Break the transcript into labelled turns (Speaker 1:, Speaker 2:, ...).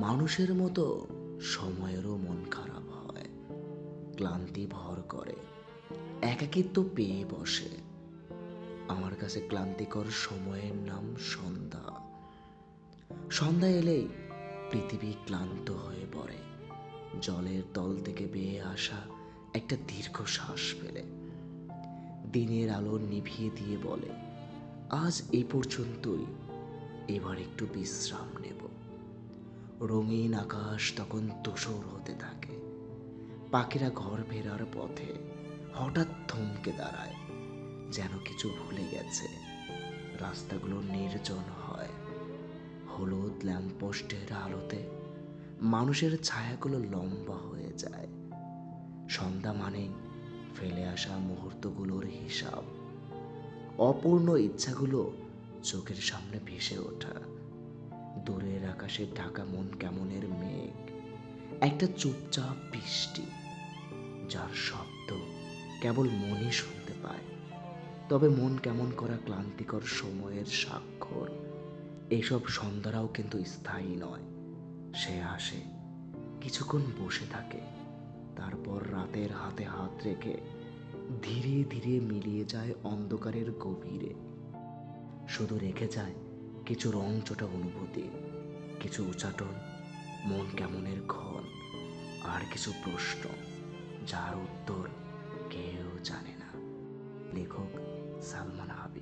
Speaker 1: মানুষের মতো সময়েরও মন খারাপ হয়, ক্লান্তি ভর করে, একাকিত্ব পেয়ে বসে। আমার কাছে ক্লান্তিকর সময়ের নাম সন্ধ্যা। সন্ধ্যা এলেই পৃথিবী ক্লান্ত হয়ে পড়ে। জলের তল থেকে বেয়ে আসা একটা দীর্ঘ শ্বাস ফেলে। দিনের আলো নিভিয়ে দিয়ে বলে, আজ এই পর্যন্তই। এবার একটু বিশ্রাম নেব। রঙিন আকাশ তখন তুষর হতে থাকে। পাখিরা ঘর ফেরার পথে হঠাৎ থমকে দাঁড়ায়, যেন কিছু ভুলে গেছে। রাস্তাগুলো নির্জন হয়। হলুদ ল্যাম্পপোস্টের আলোতে মানুষের ছায়াগুলো লম্বা হয়ে যায়। সন্ধ্যা মানেই ফেলে আসা মুহূর্তগুলোর হিসাব। অপূর্ণ ইচ্ছাগুলো চোখের সামনে ভেসে ওঠা। দূরের আকাশে ঢাকা মন কেমনের মেঘ। একটা চুপচাপ বৃষ্টি, যার শব্দ কেবল মনই শুনতে পায়। তবে মন কেমন করা ক্লান্তিকর সময়ের স্বাক্ষর এইসব সন্ধ্যারাও কিন্তু স্থায়ী নয়। সে আসে, কিছুক্ষণ বসে থাকে, তারপর রাতের হাতে হাত রেখে ধীরে ধীরে মিলিয়ে যায় অন্ধকারের গভীরে। শুধু রেখে যায় কিছু রং চোটা অনুভূতি, কিছু উচাটন মন কেমনের ক্ষণ আর কিছু প্রশ্ন, যার উত্তর কেউ জানে না। লেখক সালমান আল